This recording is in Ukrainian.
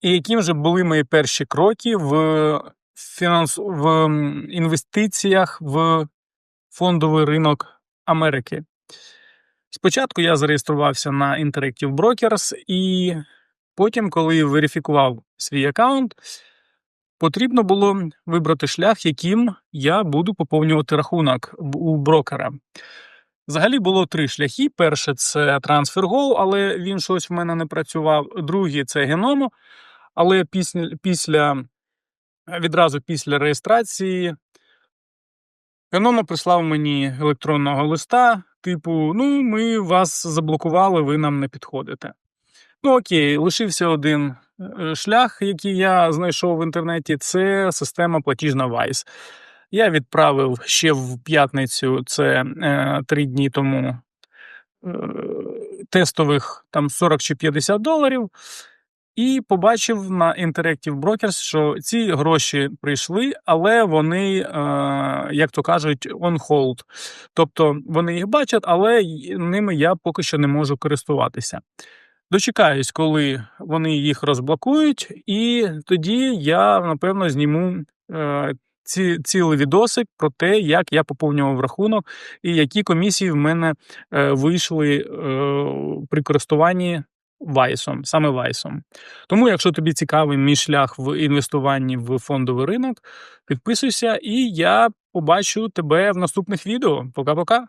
І яким же були мої перші кроки в фінанс... в інвестиціях в фондовий ринок Америки? Спочатку я зареєструвався на Interactive Brokers, і потім, коли верифікував свій аккаунт, потрібно було вибрати шлях, яким я буду поповнювати рахунок у брокера. Взагалі було три шляхи. Перше це TransferGo, але він щось в мене не працював. Другий це Genomo, але після, після відразу після реєстрації Genomo прислав мені електронного листа, типу: Ну, ми вас заблокували, ви нам не підходите. Ну окей, лишився один е, шлях, який я знайшов в інтернеті, це система платіжна Wise. Я відправив ще в п'ятницю, це е, три дні тому, е, тестових там 40 чи 50 доларів, і побачив на Interactive Brokers, що ці гроші прийшли, але вони, е, як то кажуть, on hold. Тобто вони їх бачать, але ними я поки що не можу користуватися. Дочекаюсь, коли вони їх розблокують, і тоді я напевно зніму е, ці, цілий відосик про те, як я поповнював рахунок і які комісії в мене е, вийшли при користуванні Вайсом, саме Вайсом. Тому, якщо тобі цікавий мій шлях в інвестуванні в фондовий ринок, підписуйся, і я побачу тебе в наступних відео. Пока-пока.